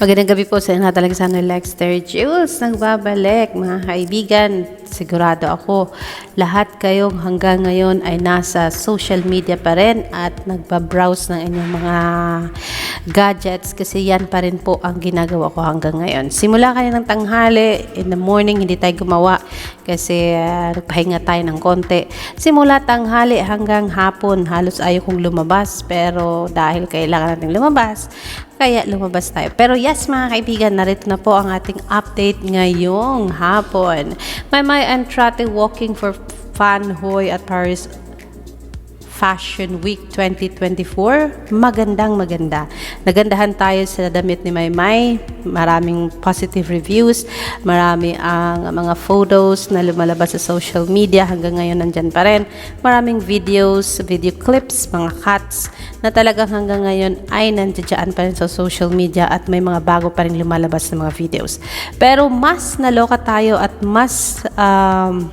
Magandang gabi po sa inyo talaga sa Lexter Jules. Nagbabalik mga kaibigan. Sigurado ako lahat kayong hanggang ngayon ay nasa social media pa rin at nagbabrowse ng inyong mga gadgets kasi yan pa rin po ang ginagawa ko hanggang ngayon. Simula kanina ng tanghali, in the morning hindi tayo gumawa kasi uh, nagpahinga tayo ng konti. Simula tanghali hanggang hapon halos ayaw kong lumabas pero dahil kailangan natin lumabas, kaya lumabas tayo. Pero yes mga kaibigan, narito na po ang ating update ngayong hapon. My my Entrate walking for Fan Hoy at Paris Fashion Week 2024. Magandang maganda. Nagandahan tayo sa damit ni Maymay. Maraming positive reviews. Marami ang mga photos na lumalabas sa social media. Hanggang ngayon nandyan pa rin. Maraming videos, video clips, mga cuts na talagang hanggang ngayon ay nandiyan pa rin sa social media at may mga bago pa rin lumalabas na mga videos. Pero mas naloka tayo at mas um,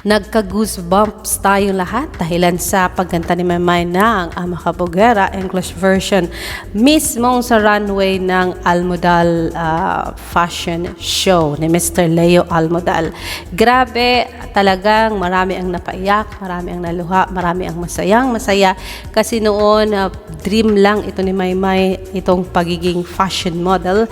Nagka-goosebumps tayo lahat dahilan sa pagganta ni Mamay ng Ama Kabugera English version mismong sa runway ng Almodal uh, Fashion Show ni Mr. Leo Almodal. Grabe, talagang marami ang napaiyak, marami ang naluha, marami ang masayang masaya kasi noon uh, dream lang ito ni Maymay itong pagiging fashion model.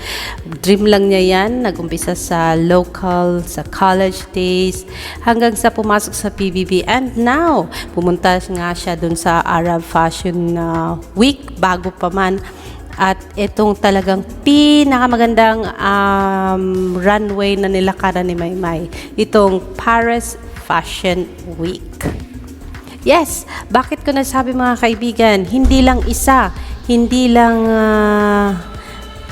Dream lang niya yan, nagumpisa sa local, sa college days, hanggang sa pumasok sa PBB. And now, pumunta nga siya dun sa Arab Fashion uh, Week bago pa man. At itong talagang pinakamagandang um, runway na nilakaran ni Maymay. Itong Paris Fashion Week. Yes, bakit ko nasabi mga kaibigan, hindi lang isa, hindi lang ah,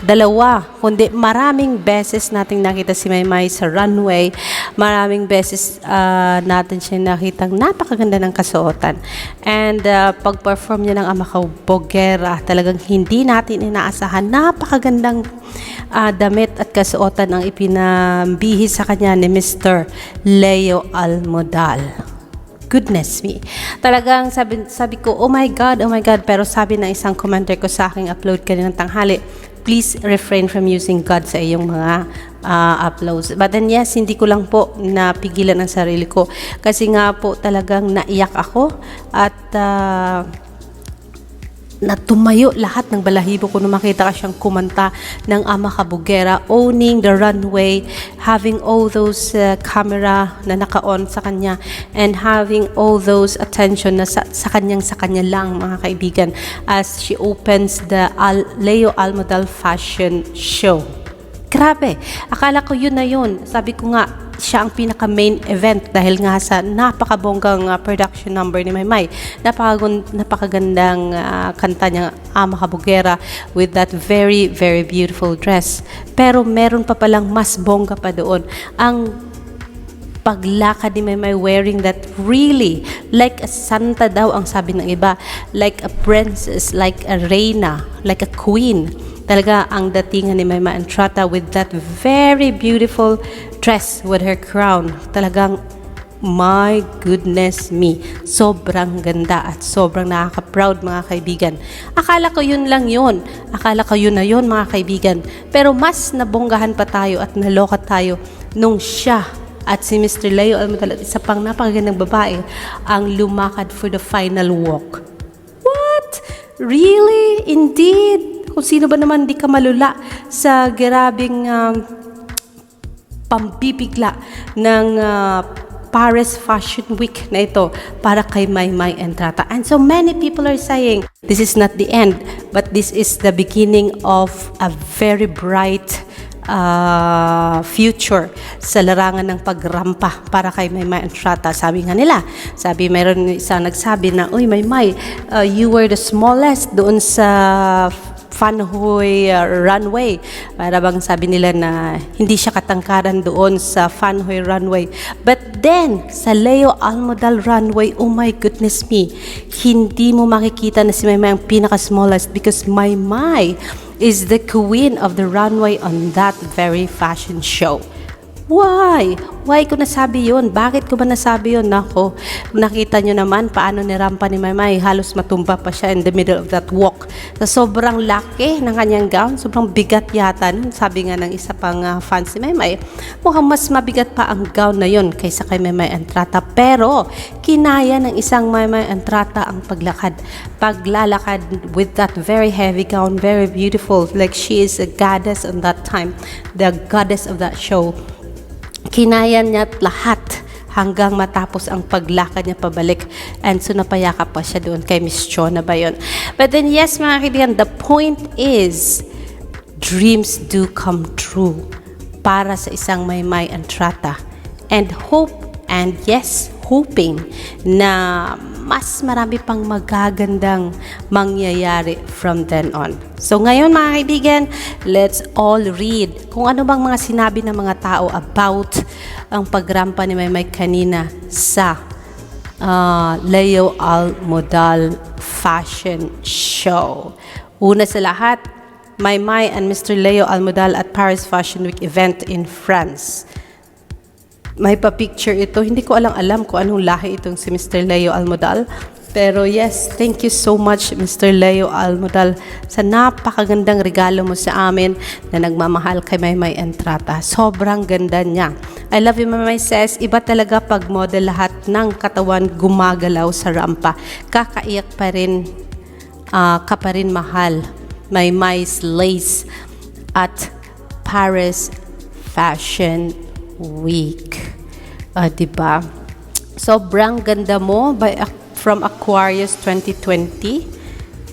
dalawa, kundi maraming beses nating nakita si Maymay sa runway. Maraming beses ah, natin siya nakitang napakaganda ng kasuotan. And ah, pag-perform niya ng Amakaw Bogera, talagang hindi natin inaasahan. Napakagandang ah, damit at kasuotan ang ipinambihis sa kanya ni Mr. Leo Almodal goodness me. Talagang sabi, sabi ko, oh my God, oh my God. Pero sabi ng isang commenter ko sa aking upload kanina ng tanghali, please refrain from using God sa iyong mga ah, uploads. But then yes, hindi ko lang po napigilan ang sarili ko. Kasi nga po talagang naiyak ako at ah, na tumayo lahat ng balahibo ko nung makita ka siyang kumanta ng Ama Kabugera, owning the runway, having all those uh, camera na naka-on sa kanya, and having all those attention na sa, sa kanyang sa kanya lang, mga kaibigan, as she opens the Al- Leo Almodal Fashion Show. Grabe, akala ko yun na yun. Sabi ko nga, siya ang pinaka main event dahil nga sa napakabonggang uh, production number ni Maymay. Napakagun, napakagandang uh, kanta niya Ama Kabugera with that very very beautiful dress. Pero meron pa palang mas bongga pa doon. Ang paglakad ni Maymay wearing that really like a santa daw ang sabi ng iba like a princess like a reina like a queen talaga ang datingan ni Maymay Entrata with that very beautiful dress with her crown talagang my goodness me sobrang ganda at sobrang nakaka-proud mga kaibigan akala ko yun lang yun akala ko yun na yun mga kaibigan pero mas nabonggahan pa tayo at naloka tayo nung siya at si Mr. Leo Almadal at isa pang napakagandang babae ang lumakad for the final walk. What? Really? Indeed? Kung sino ba naman di ka malula sa grabing um, pambibigla ng uh, Paris Fashion Week na ito para kay Maymay Entrata. And so many people are saying, this is not the end, but this is the beginning of a very bright uh, future sa larangan ng pagrampa para kay Maymay Entrata. Sabi nga nila, sabi mayroon isang nagsabi na, Uy Maymay, uh, you were the smallest doon sa Fanhoy uh, runway. Para bang sabi nila na hindi siya katangkaran doon sa Fanhoy runway. But then, sa Leo Almodal runway, oh my goodness me, hindi mo makikita na si Maymay ang pinaka-smallest because Maymay is the queen of the runway on that very fashion show. Why? Why ko nasabi yun? Bakit ko ba nasabi yun? Nako, nakita nyo naman paano nirampa ni Maymay. Halos matumba pa siya in the middle of that walk. Sa sobrang laki ng kanyang gown, sobrang bigat yata. Sabi nga ng isa pang uh, fans ni Maymay, mukhang mas mabigat pa ang gown na yun kaysa kay Maymay Entrata. Pero, kinaya ng isang Maymay Entrata ang paglakad. Paglalakad with that very heavy gown, very beautiful. Like she is a goddess on that time. The goddess of that show kinaya niya lahat hanggang matapos ang paglakad niya pabalik. And so napayakap pa siya doon kay Miss Chona ba yun? But then yes mga kaibigan, the point is, dreams do come true para sa isang Maymay Antrata. And hope, and yes, hoping na mas marami pang magagandang mangyayari from then on. So ngayon mga kaibigan, let's all read kung ano bang mga sinabi ng mga tao about ang pagrampa ni Maymay kanina sa uh, Leo Almodal Fashion Show. Una sa lahat, Maymay and Mr. Leo Almodal at Paris Fashion Week event in France. May pa-picture ito. Hindi ko alam-alam kung anong lahi itong si Mr. Leo Almodal. Pero yes, thank you so much Mr. Leo Almodal sa napakagandang regalo mo sa amin na nagmamahal kay Maymay Entrata. Sobrang ganda niya. I love you Maymay says, iba talaga pag model lahat ng katawan gumagalaw sa rampa. Kakaiyak pa rin, ah, ka pa rin mahal. Maymay's Lace at Paris Fashion Week. Ah, 'di ba? Sobrang ganda mo by from Aquarius 2020.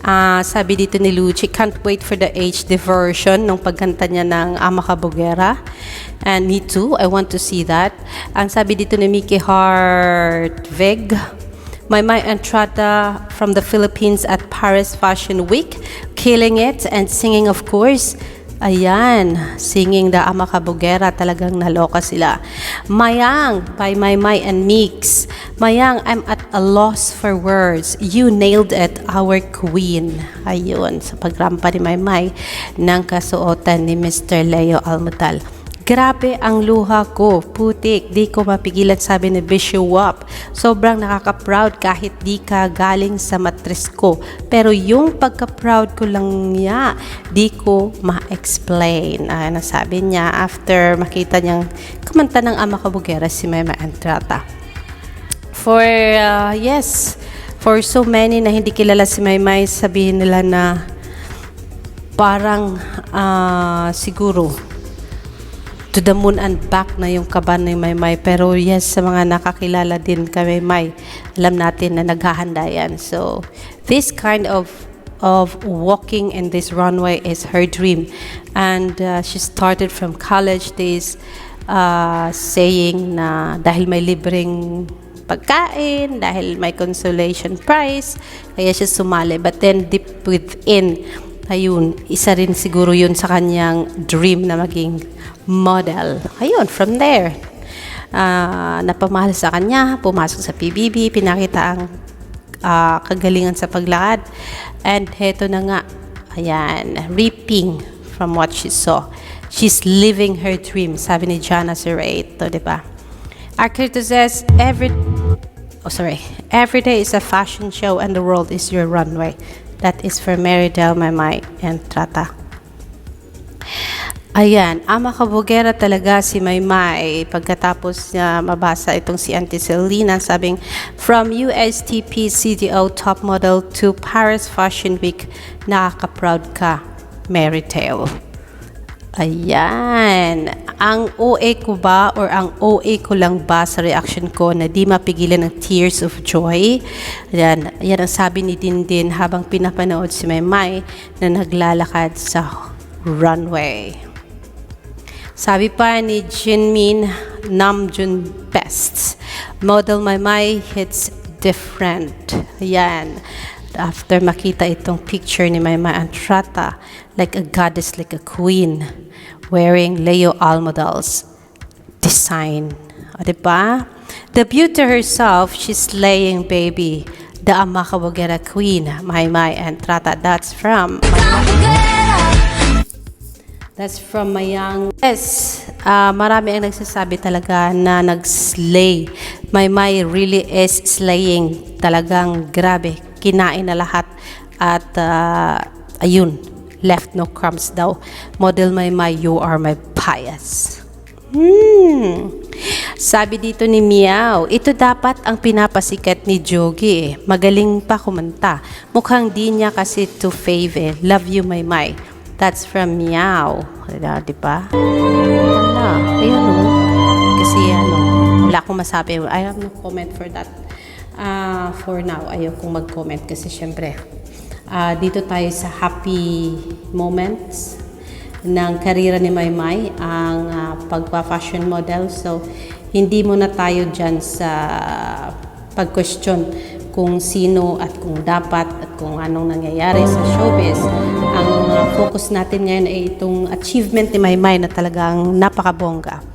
Ah, sabi dito ni Lucci, can't wait for the HD version nung pagkanta niya ng Ama Kabugera. And me too, I want to see that. Ang sabi dito ni Mickey Hartvig, My My Entrata from the Philippines at Paris Fashion Week, killing it and singing of course. Ayan, singing the Ama Kabugera, talagang naloka sila. Mayang by My My and Mix. Mayang, I'm at a loss for words. You nailed it, our queen. Ayun, sa pagrampa ni My My ng kasuotan ni Mr. Leo Almutal. Grabe ang luha ko, putik, di ko mapigilan sabi ni Bishop. Sobrang nakaka-proud kahit di ka galing sa matris ko. Pero yung pagka-proud ko lang niya, di ko ma-explain. Ah, nasabi niya after makita niyang kumanta ng ama kabugera si Mema Entrata. For, uh, yes, for so many na hindi kilala si Maymay, sabihin nila na parang ah, siguro to the moon and back na yung kaban ni Maymay. Pero yes, sa mga nakakilala din kay Maymay, alam natin na naghahanda yan. So, this kind of of walking in this runway is her dream. And uh, she started from college days uh, saying na dahil may libreng pagkain, dahil may consolation prize, kaya siya sumali. But then deep within, ayun, isa rin siguro yun sa kanyang dream na maging model. Ayun, from there, ah, napamahal sa kanya, pumasok sa PBB, pinakita ang ah, kagalingan sa paglakad. And heto na nga, ayan, reaping from what she saw. She's living her dream, sabi ni Jana Serrato, di ba? Arquito says, every, oh sorry, every day is a fashion show and the world is your runway. That is for Mary Del Mamay and Trata. Ayan, ama kabugera talaga si Maymay. Pagkatapos niya mabasa itong si Auntie Selena, sabing, From USTP CDO top model to Paris Fashion Week, nakaka-proud ka, Mary Tale. Ayan. Ang OA ko ba or ang OA ko lang ba sa reaction ko na di mapigilan ng tears of joy? Ayan, yan ang sabi ni Dindin habang pinapanood si Maymay na naglalakad sa runway. Sabi pa ni Jinmin Namjoon Best, Model Maymay hits different. Ayan. After makita itong picture ni Maymay Antrata, like a goddess, like a queen, wearing Leo Almodal's design. O, diba? The beauty herself, she's laying baby. The Amakawagera queen, Maymay Antrata. That's from That's from Mayang. Yes, ah, marami ang nagsasabi talaga na nag-slay. My My really is slaying. Talagang grabe. Kinain na lahat. At ah, ayun, left no crumbs daw. Model My My, you are my bias. Hmm. Sabi dito ni Miao, ito dapat ang pinapasikat ni Jogi eh. Magaling pa kumanta. Mukhang di niya kasi to fave eh. Love you, my my. That's from Miao. Diba? diba? Wala. Ayun o. Kasi ano, wala akong masabi. I have no comment for that. Ah, for now, ayokong mag-comment kasi syempre, ah, dito tayo sa happy moments ng karera ni Maymay, ang ah, pagpa-fashion model. So, hindi muna tayo dyan sa pag-question kung sino at kung dapat at kung anong nangyayari sa showbiz. Ang focus natin ngayon ay itong achievement ni Maymay na talagang napakabongga.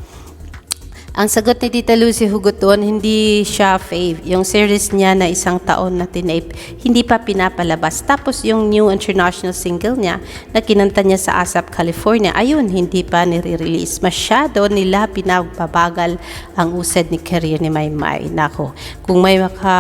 Ang sagot ni Tita Lucy Hugot hindi siya fave. Yung series niya na isang taon na tinape, hindi pa pinapalabas. Tapos yung new international single niya na kinanta niya sa ASAP, California, ayun, hindi pa nire-release. Masyado nila pinababagal ang usad ni career ni Maymay. Nako, kung may maka,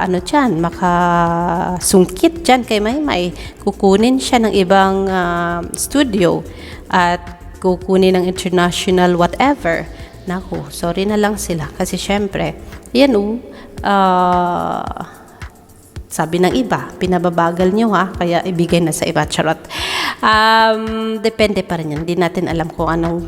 ano dyan, makasungkit dyan kay Maymay, kukunin siya ng ibang ah, studio at kukunin ng international whatever. Naku, sorry na lang sila. Kasi syempre, yan o, ah, sabi ng iba, pinababagal nyo ha, kaya ibigay na sa iba, charot. Um, depende pa rin yan. Hindi natin alam kung anong,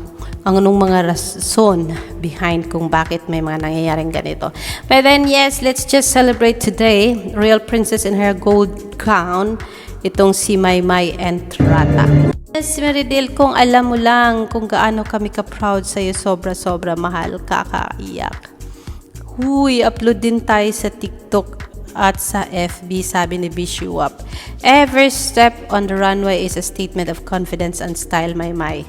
ang anong mga rason behind kung bakit may mga nangyayaring ganito. But then, yes, let's just celebrate today. Real Princess in her gold crown. Itong si Maymay Entrata. Yes, Meridil, kung alam mo lang kung gaano kami ka-proud sa'yo, sobra-sobra mahal, kakaiyak. Huy, upload din tayo sa TikTok at sa FB, sabi ni Bishuap. Every step on the runway is a statement of confidence and style, my my.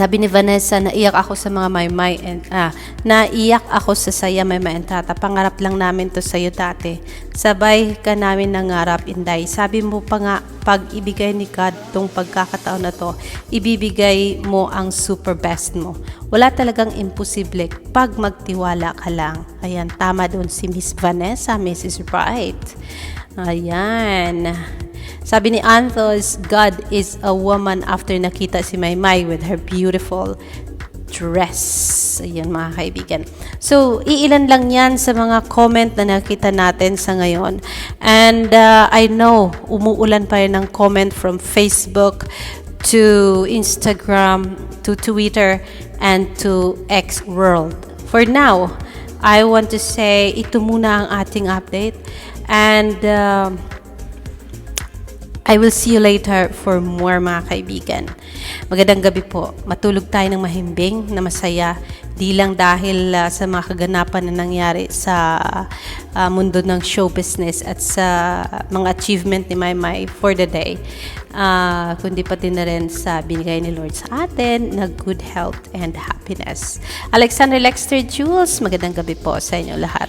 Sabi ni Vanessa, naiyak ako sa mga maymay and ah, naiyak ako sa saya maymay and tata. Pangarap lang namin to sa'yo dati. Sabay ka namin nangarap, Inday. Sabi mo pa nga, pag ibigay ni God tong pagkakataon na to, ibibigay mo ang super best mo. Wala talagang imposible pag magtiwala ka lang. Ayan, tama doon si Miss Vanessa, Mrs. Wright. Ayan. Sabi ni Anthos, God is a woman after nakita si Maymay with her beautiful dress. Ayan mga kaibigan. So, iilan lang yan sa mga comment na nakita natin sa ngayon. And uh, I know, umuulan pa rin ng comment from Facebook to Instagram, to Twitter, and to X World. For now, I want to say, ito muna ang ating update. And... um I will see you later for more mga kaibigan. Magandang gabi po. Matulog tayo ng mahimbing na masaya. Di lang dahil ah, sa mga kaganapan na nangyari sa ah, mundo ng show business at sa mga achievement ni Maymay for the day. Ah, kundi pati na rin sa binigay ni Lord sa atin na good health and happiness. Alexander Lexter Jules, magandang gabi po sa inyo lahat.